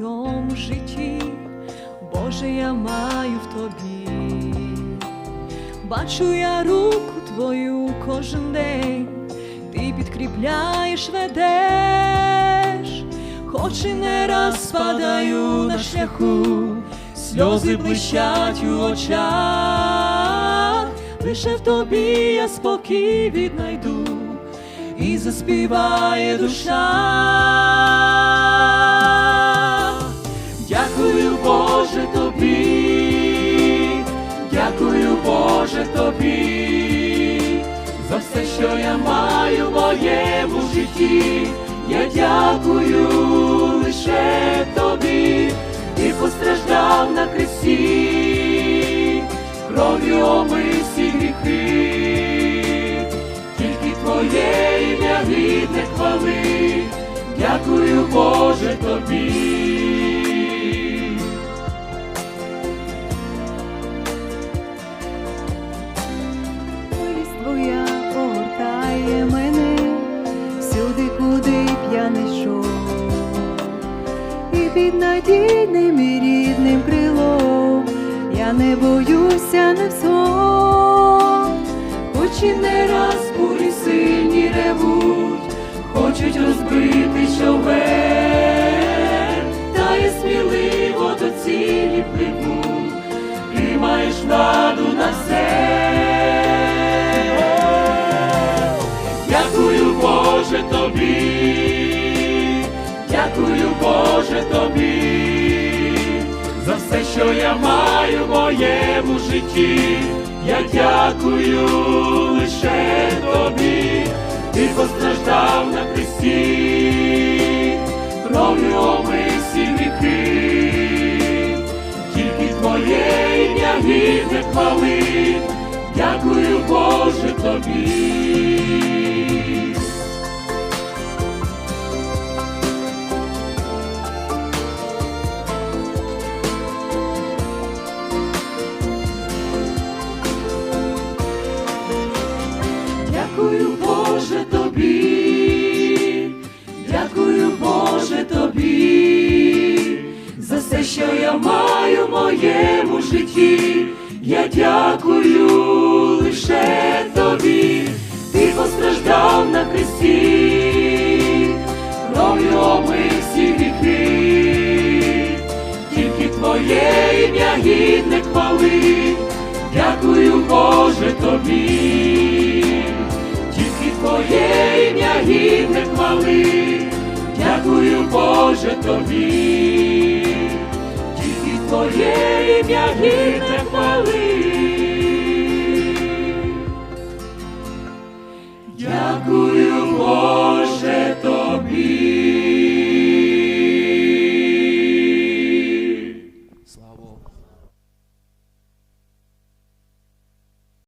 моєму житті, Боже, я маю в тобі. Бачу я руку твою кожен день, ти підкріпляєш, ведеш, хоч і не раз падаю на шляху, сльози блищать у очах, лише в тобі я спокій віднайду. І заспіває душа. Все, що я маю в моєму житті. Я дякую лише тобі, ти постраждав на хресті, кров'ю омив всі гріхи, тільки твоє ім'я гідне хвали, дякую, Боже, під надійним і рідним крилом. Я не боюся не всього, Хоч і не що я маю в моєму житті. Я дякую лише тобі, ти постраждав на хресті, кров'ю омив всі гріхи, тільки твоє ім'я гідне хвали, дякую, Боже, тобі. Моєму житті. Я дякую лише тобі, ти постраждав на хресті, кров'ю омив всі гріхи, тільки твоє ім'я гідне хвали, дякую, Боже, тобі, тільки твоє ім'я гідне хвали, дякую, Боже, тобі, Твоє ім'я гідне хвали. Дякую.